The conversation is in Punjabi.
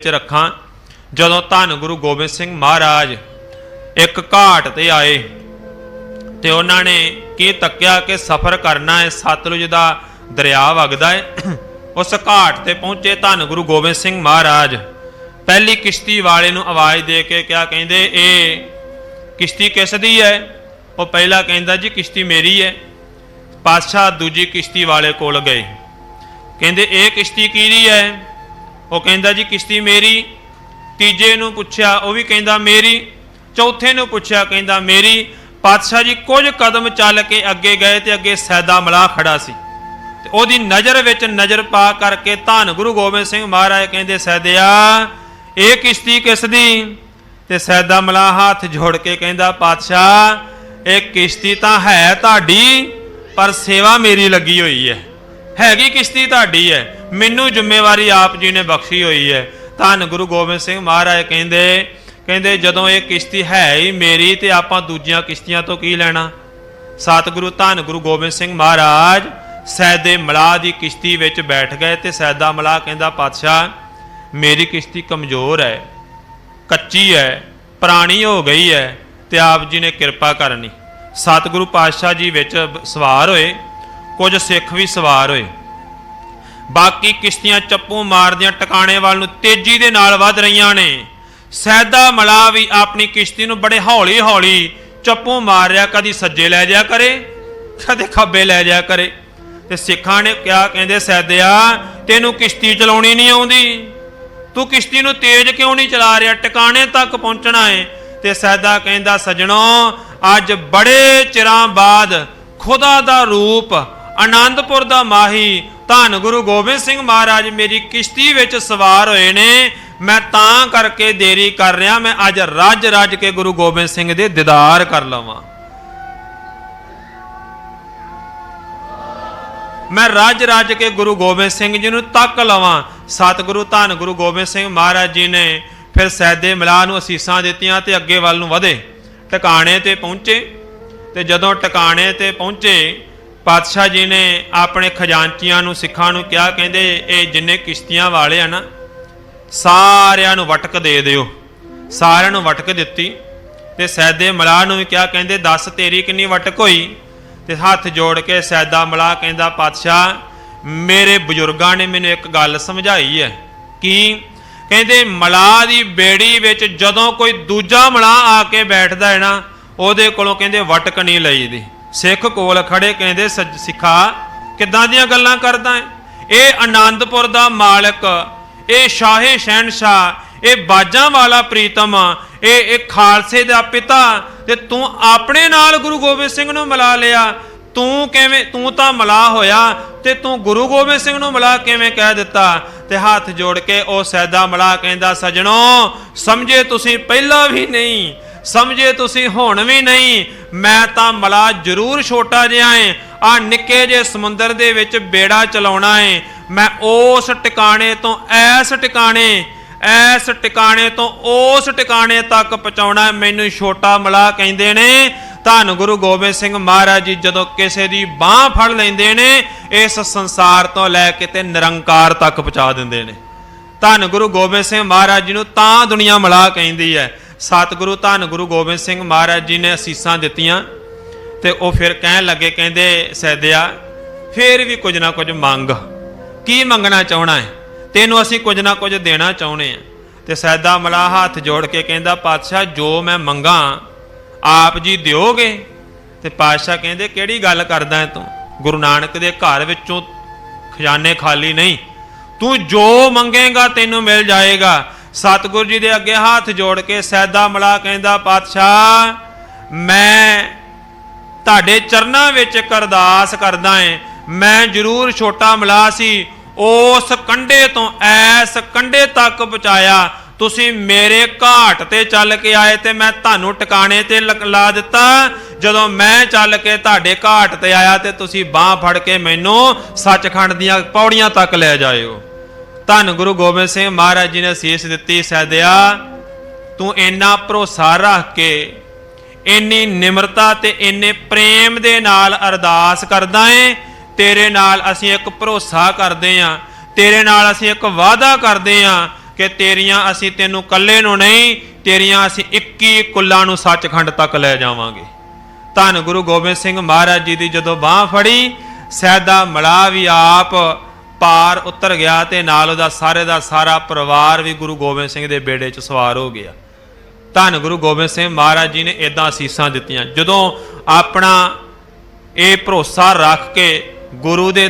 ਵਿੱਚ ਰੱਖਾਂ, ਜਦੋਂ ਧੰਨ ਗੁਰੂ ਗੋਬਿੰਦ ਸਿੰਘ ਮਹਾਰਾਜ ਇੱਕ ਘਾਟ ਤੇ ਆਏ ਤੇ ਉਹਨਾਂ ਨੇ ਕੀ ਤੱਕਿਆ ਕਿ ਸਫ਼ਰ ਕਰਨਾ ਹੈ, ਸਤਲੁਜ ਦਾ ਦਰਿਆ ਵਗਦਾ ਹੈ, ਉਸ ਘਾਟ ਤੇ ਪਹੁੰਚੇ ਧੰਨ ਗੁਰੂ ਗੋਬਿੰਦ ਸਿੰਘ ਮਹਾਰਾਜ। ਪਹਿਲੀ ਕਿਸ਼ਤੀ ਵਾਲੇ ਨੂੰ ਆਵਾਜ਼ ਦੇ ਕੇ ਕਿਹਾ ਕਹਿੰਦੇ, ਇਹ ਕਿਸ਼ਤੀ ਕਿਸ ਦੀ ਹੈ? ਉਹ ਪਹਿਲਾ ਕਹਿੰਦਾ, ਜੀ, ਕਿਸ਼ਤੀ ਮੇਰੀ ਹੈ। ਪਾਤਸ਼ਾਹ ਦੂਜੀ ਕਿਸ਼ਤੀ ਵਾਲੇ ਕੋਲ ਗਏ। ਕਹਿੰਦੇ, ਇਹ ਕਿਸ਼ਤੀ ਕਿਹਦੀ ਹੈ? ਉਹ ਕਹਿੰਦਾ ਜੀ, ਕਿਸ਼ਤੀ ਮੇਰੀ, ਤੀਜੇ ਨੂੰ ਪੁੱਛਿਆ, ਉਹ ਵੀ ਕਹਿੰਦਾ ਮੇਰੀ, ਚੌਥੇ ਨੂੰ ਪੁੱਛਿਆ, ਕਹਿੰਦਾ ਮੇਰੀ। ਪਾਤਸ਼ਾਹ ਜੀ, ਕੁਝ ਕਦਮ ਚੱਲ ਕੇ ਅੱਗੇ ਗਏ ਤੇ ਅੱਗੇ ਸੈਦਾ ਮਲਾ ਖੜਾ ਸੀ। ਤੇ ਉਹਦੀ ਨਜ਼ਰ ਵਿੱਚ ਨਜ਼ਰ ਪਾ ਕਰਕੇ ਧੰਨ ਗੁਰੂ ਗੋਬਿੰਦ ਸਿੰਘ ਮਹਾਰਾਜ ਕਹਿੰਦੇ, ਸੈਦਿਆ, ਇਹ ਕਿਸ਼ਤੀ ਕਿਸ ਦੀ? ਤੇ ਸੈਦਾ ਮਲਾ ਹੱਥ ਜੋੜ ਕੇ ਕਹਿੰਦਾ, ਪਾਤਸ਼ਾਹ, ਇਹ ਕਿਸ਼ਤੀ ਤਾਂ ਹੈ ਤੁਹਾਡੀ, ਪਰ ਸੇਵਾ ਮੇਰੀ ਲੱਗੀ ਹੋਈ ਹੈ। ਹੈਗੀ ਕਿਸ਼ਤੀ ਤੁਹਾਡੀ ਹੈ। ਮੈਨੂੰ ਜ਼ਿੰਮੇਵਾਰੀ ਆਪ ਜੀ ਨੇ ਬਖਸ਼ੀ ਹੋਈ ਹੈ। ਧੰਨ ਗੁਰੂ ਗੋਬਿੰਦ ਸਿੰਘ ਮਹਾਰਾਜ ਕਹਿੰਦੇ ਕਹਿੰਦੇ, ਜਦੋਂ ਇਹ ਕਿਸ਼ਤੀ ਹੈ ਹੀ ਮੇਰੀ ਤੇ ਆਪਾਂ ਦੂਜੀਆਂ ਕਿਸ਼ਤੀਆਂ ਤੋਂ ਕੀ ਲੈਣਾ? ਸਤਿਗੁਰੂ, ਧੰਨ ਗੁਰੂ ਗੋਬਿੰਦ ਸਿੰਘ ਮਹਾਰਾਜ, ਸੈਦੇ ਮਲਾਹ ਦੀ ਕਿਸ਼ਤੀ ਵਿੱਚ ਬੈਠ ਗਏ ਤੇ ਸੈਦਾ ਮਲਾਹ ਕਹਿੰਦਾ, ਪਾਤਸ਼ਾਹ, ਮੇਰੀ ਕਿਸ਼ਤੀ ਕਮਜ਼ੋਰ ਹੈ, ਕੱਚੀ ਹੈ, ਪੁਰਾਣੀ ਹੋ ਗਈ ਹੈ ਤੇ ਆਪ ਜੀ ਨੇ ਕਿਰਪਾ ਕਰਨੀ। ਸਤਿਗੁਰੂ ਪਾਤਸ਼ਾਹ ਜੀ ਵਿੱਚ ਸਵਾਰ ਹੋਏ, ਕੁਝ ਸਿੱਖ ਵੀ ਸਵਾਰ ਹੋਏ। ਬਾਕੀ ਕਿਸ਼ਤੀਆਂ ਚੱਪੂ ਮਾਰਦੀਆਂ ਟਿਕਾਣੇ ਵੱਲ ਨੂੰ ਤੇਜ਼ੀ ਦੇ ਨਾਲ ਵੱਧ ਰਹੀਆਂ ਨੇ। ਸੈਦਾ ਮਲਾ ਵੀ ਆਪਣੀ ਕਿਸ਼ਤੀ ਨੂੰ ਬੜੇ ਹੌਲੀ ਹੌਲੀ ਚੱਪੂ ਮਾਰ ਰਿਹਾ ਕਦੀ ਸੱਜੇ ਲੈ ਜਾ ਕਰੇ, ਕਦੇ ਖੱਬੇ ਲੈ ਜਾ ਕਰੇ। ਤੇ ਸਿੱਖਾਂ ਨੇ ਕਿਹਾ, ਕਹਿੰਦੇ, ਸੈਦਿਆ, ਤੈਨੂੰ ਕਿਸ਼ਤੀ ਚਲਾਉਣੀ ਨਹੀਂ ਆਉਂਦੀ। ਤੂੰ ਕਿਸ਼ਤੀ ਨੂੰ ਤੇਜ਼ ਕਿਉਂ ਨਹੀਂ ਚਲਾ ਰਿਹਾ? ਟਿਕਾਣੇ ਤੱਕ ਪਹੁੰਚਣਾ ਏ। ਤੇ ਸੈਦਾ ਕਹਿੰਦਾ, ਸਜਣੋ, ਅੱਜ ਬੜੇ ਚਿਰਾਂ ਬਾਅਦ ਖੁਦਾ ਦਾ ਰੂਪ, ਆਨੰਦਪੁਰ ਦਾ ਮਾਹੀ ਧੰਨ ਗੁਰੂ ਗੋਬਿੰਦ ਸਿੰਘ ਮਹਾਰਾਜ, ਮੇਰੀ ਕਿਸ਼ਤੀ ਵਿੱਚ ਸਵਾਰ ਹੋਏ ਨੇ। ਮੈਂ ਤਾਂ ਕਰਕੇ ਦੇਰੀ ਕਰ ਰਿਹਾ, ਮੈਂ ਅੱਜ ਰੱਜ ਰੱਜ ਕੇ ਗੁਰੂ ਗੋਬਿੰਦ ਸਿੰਘ ਦੇ ਦੀਦਾਰ ਕਰ ਲਵਾਂ। ਮੈਂ ਰੱਜ ਰੱਜ ਕੇ ਗੁਰੂ ਗੋਬਿੰਦ ਸਿੰਘ ਜੀ ਨੂੰ ਤੱਕ ਲਵਾਂ। ਸਤਿਗੁਰੂ, ਧੰਨ ਗੁਰੂ ਗੋਬਿੰਦ ਸਿੰਘ ਮਹਾਰਾਜ ਜੀ ਨੇ ਫਿਰ ਸੈਦੇ ਮਲਾਹ ਨੂੰ ਅਸੀਸਾਂ ਦਿੱਤੀਆਂ ਤੇ ਅੱਗੇ ਵੱਲ ਨੂੰ ਵਧੇ। ਟਿਕਾਣੇ ਤੇ ਪਹੁੰਚੇ ਤੇ ਜਦੋਂ ਟਿਕਾਣੇ ਤੇ ਪਹੁੰਚੇ ਪਾਤਸ਼ਾਹ ਜੀ ਨੇ ਆਪਣੇ ਖਜ਼ਾਨਚੀਆਂ ਨੂੰ, ਸਿੱਖਾਂ ਨੂੰ ਕਿਹਾ, ਕਹਿੰਦੇ, ਇਹ ਜਿੰਨੇ ਕਿਸ਼ਤੀਆਂ ਵਾਲੇ ਆ ਨਾ, ਸਾਰਿਆਂ ਨੂੰ ਵਟਕ ਦੇ ਦਿਓ। ਸਾਰਿਆਂ ਨੂੰ ਵਟਕ ਦਿੱਤੀ ਤੇ ਸੈਦੇ ਮਲਾਹ ਨੂੰ ਵੀ ਕਿਹਾ, ਕਹਿੰਦੇ, ਦੱਸ ਤੇਰੀ ਕਿੰਨੀ ਵਟਕ ਹੋਈ? ਤੇ ਹੱਥ ਜੋੜ ਕੇ ਸੈਦਾ ਮਲਾਹ ਕਹਿੰਦਾ, ਪਾਤਸ਼ਾਹ, ਮੇਰੇ ਬਜ਼ੁਰਗਾਂ ਨੇ ਮੈਨੂੰ ਇੱਕ ਗੱਲ ਸਮਝਾਈ ਹੈ। ਕਿ? ਕਹਿੰਦੇ, ਮਲਾਹ ਦੀ ਬੇੜੀ ਵਿੱਚ ਜਦੋਂ ਕੋਈ ਦੂਜਾ ਮਲਾਹ ਆ ਕੇ ਬੈਠਦਾ ਹੈ ਨਾ, ਉਹਦੇ ਕੋਲੋਂ ਕਹਿੰਦੇ, ਵਟਕ ਨਹੀਂ ਲਈਦੀ। ਸਿੱਖ ਕੋਲ ਖੜੇ ਕਹਿੰਦੇ, ਸੱਜ- ਸਿੱਖਾ, ਕਿੱਦਾਂ ਦੀਆਂ ਗੱਲਾਂ ਕਰਦਾ ਹੈ ਇਹ ਆਨੰਦਪੁਰ ਦਾ ਮਾਲਕ, ਇਹ ਸ਼ਾਹੇ ਸ਼ਹਿਨशाह ਇਹ ਬਾਜਾਂ ਵਾਲਾ ਪ੍ਰੀਤਮ, ਇਹ ਇਹ ਖਾਲਸੇ ਦਾ ਪਿਤਾ, ਤੇ ਤੂੰ ਆਪਣੇ ਨਾਲ ਗੁਰੂ ਗੋਬਿੰਦ ਸਿੰਘ ਨੂੰ ਮਿਲਾ ਲਿਆ। ਤੂੰ ਕਿਵੇਂ, ਤੂੰ ਤਾਂ ਮਿਲਾ ਹੋਇਆ, ਤੇ ਤੂੰ ਗੁਰੂ ਗੋਬਿੰਦ ਸਿੰਘ ਨੂੰ ਮਿਲਾ ਕਿਵੇਂ ਕਹਿ ਦਿੱਤਾ? ਤੇ ਹੱਥ ਜੋੜ ਕੇ ਉਹ ਸੈਦਾ ਮਿਲਾ, ਕਹਿੰਦਾ, ਸਜਣੋ, ਸਮਝੇ ਤੁਸੀਂ, ਪਹਿਲਾਂ ਵੀ ਨਹੀਂ ਸਮਝੇ ਤੁਸੀਂ, ਹੁਣ ਵੀ ਨਹੀਂ। ਮੈਂ ਤਾਂ ਮਲਾ ਜ਼ਰੂਰ ਛੋਟਾ ਜਿਹਾ ਏ। ਆ ਨਿੱਕੇ ਜੇ ਸਮੁੰਦਰ ਦੇ ਵਿੱਚ ਬੇੜਾ ਚਲਾਉਣਾ ਏ। ਮੈਂ ਉਸ ਟਿਕਾਣੇ ਤੋਂ, ਐਸ ਟਿਕਾਣੇ ਐਸ ਟਿਕਾਣੇ ਤੋਂ, ਉਸ ਟਿਕਾਣੇ ਤੱਕ ਪਹੁੰਚਾਉਣਾ ਮੈਨੂੰ ਛੋਟਾ ਮਲਾ ਕਹਿੰਦੇ ਨੇ, ਧੰਨ ਗੁਰੂ ਗੋਬਿੰਦ ਸਿੰਘ ਮਹਾਰਾਜ ਜੀ, ਜਦੋਂ ਕਿਸੇ ਦੀ ਬਾਹ ਫੜ ਲੈਂਦੇ ਨੇ, ਇਸ ਸੰਸਾਰ ਤੋਂ ਲੈ ਕੇ ਤੇ ਨਿਰੰਕਾਰ ਤੱਕ ਪਹੁੰਚਾ ਦਿੰਦੇ ਨੇ। ਧੰਨ ਗੁਰੂ ਗੋਬਿੰਦ ਸਿੰਘ ਮਹਾਰਾਜ ਜੀ ਨੂੰ ਤਾਂ ਦੁਨੀਆ ਮਲਾ ਕਹਿੰਦੀ ਹੈ ਸਤਿਗੁਰੂ ਧੰਨ ਗੁਰੂ ਗੋਬਿੰਦ ਸਿੰਘ ਮਹਾਰਾਜ ਜੀ ਨੇ ਅਸੀਸਾਂ ਦਿੱਤੀਆਂ ਤੇ ਉਹ ਫਿਰ ਕਹਿਣ ਲੱਗੇ, ਕਹਿੰਦੇ ਸੈਦਿਆ ਫੇਰ ਵੀ ਕੁਝ ਨਾ ਕੁਝ ਮੰਗ। ਕੀ ਮੰਗਣਾ ਚਾਹਣਾ ਹੈ? ਤੈਨੂੰ ਅਸੀਂ ਕੁਝ ਨਾ ਕੁਝ ਦੇਣਾ ਚਾਹੁੰਦੇ ਆ ਤੇ ਸੈਦਾ ਮਲਾ ਹੱਥ ਜੋੜ ਕੇ ਕਹਿੰਦਾ, ਪਾਤਸ਼ਾਹ, ਜੋ ਮੈਂ ਮੰਗਾ, ਆਪ ਜੀ ਦਿਓਗੇ? ਤੇ ਪਾਤਸ਼ਾਹ ਕਹਿੰਦੇ, ਕਿਹੜੀ ਗੱਲ ਕਰਦਾ ਹੈ ਤੂੰ? ਗੁਰੂ ਨਾਨਕ ਦੇ ਘਰ ਵਿੱਚੋਂ ਖਜ਼ਾਨੇ ਖਾਲੀ ਨਹੀਂ। ਤੂੰ ਜੋ ਮੰਗੇਗਾ, ਤੈਨੂੰ ਮਿਲ ਜਾਏਗਾ। ਸਤਿਗੁਰੂ ਜੀ ਦੇ ਅੱਗੇ ਹੱਥ ਜੋੜ ਕੇ ਸੈਦਾ ਮਲਾ ਕਹਿੰਦਾ, ਪਾਤਸ਼ਾਹ, ਮੈਂ ਤੁਹਾਡੇ ਚਰਨਾਂ ਵਿੱਚ ਇੱਕ ਅਰਦਾਸ ਕਰਦਾ ਏ। ਮੈਂ ਜ਼ਰੂਰ ਛੋਟਾ ਮਲਾ ਸੀ, ਉਸ ਕੰਡੇ ਤੋਂ, ਐਸ ਕੰਡੇ ਤੱਕ ਪਹੁੰਚਾਇਆ। ਤੁਸੀਂ ਮੇਰੇ ਘਾਟ ਤੇ ਚੱਲ ਕੇ ਆਏ ਤੇ ਮੈਂ ਤੁਹਾਨੂੰ ਟਿਕਾਣੇ ਤੇ ਲ- ਲਾ ਦਿੱਤਾ। ਜਦੋਂ ਮੈਂ ਚੱਲ ਕੇ ਤੁਹਾਡੇ ਘਾਟ ਤੇ ਆਇਆ ਤੇ ਤੁਸੀਂ ਬਾਹ ਫੜ ਕੇ ਮੈਨੂੰ ਸੱਚਖੰਡ ਦੀਆਂ ਪੌੜੀਆਂ ਤੱਕ ਲੈ ਜਾਇਓ। ਧੰਨ ਗੁਰੂ ਗੋਬਿੰਦ ਸਿੰਘ ਮਹਾਰਾਜ ਜੀ ਨੇ ਅਸੀਸ ਦਿੱਤੀ ਸੈਦਿਆ ਤੂੰ ਇੰਨਾ ਭਰੋਸਾ ਰੱਖ ਕੇ ਇੰਨੀ ਨਿਮਰਤਾ ਤੇ ਇੰਨੇ ਪ੍ਰੇਮ ਦੇ ਨਾਲ ਅਰਦਾਸ ਕਰਦਾ ਏ, ਤੇਰੇ ਨਾਲ ਅਸੀਂ ਇੱਕ ਭਰੋਸਾ ਕਰਦੇ ਆਂ, ਤੇਰੇ ਨਾਲ ਅਸੀਂ ਇੱਕ ਵਾਅਦਾ ਕਰਦੇ ਆਂ ਕਿ ਤੇਰੀਆਂ ਅਸੀਂ ਤੈਨੂੰ ਕੱਲੇ ਨੂੰ ਨਹੀਂ, ਤੇਰੀਆਂ ਅਸੀਂ 21 ਕੁੱਲਾਂ ਨੂੰ ਸੱਚਖੰਡ ਤੱਕ ਲੈ ਜਾਵਾਂਗੇ। ਧੰਨ ਗੁਰੂ ਗੋਬਿੰਦ ਸਿੰਘ ਮਹਾਰਾਜ ਜੀ ਦੀ ਜਦੋਂ ਬਾਹ ਫੜੀ ਸੈਦਾ ਮਲਾ ਵੀ ਆਪ ਪਾਰ ਉਤਰ ਗਿਆ ਤੇ ਨਾਲ ਉਹਦਾ ਸਾਰੇ ਦਾ ਸਾਰਾ ਪਰਿਵਾਰ ਵੀ ਗੁਰੂ ਗੋਬਿੰਦ ਸਿੰਘ ਦੇ ਬੇੜੇ 'ਚ ਸਵਾਰ ਹੋ ਗਿਆ। ਧੰਨ ਗੁਰੂ ਗੋਬਿੰਦ ਸਿੰਘ ਮਹਾਰਾਜ ਜੀ ਨੇ ਇਦਾਂ ਅਸੀਸਾਂ ਦਿੱਤੀਆਂ। ਜਦੋਂ ਆਪਣਾ ਇਹ ਭਰੋਸਾ ਰੱਖ ਕੇ ਗੁਰੂ ਦੇ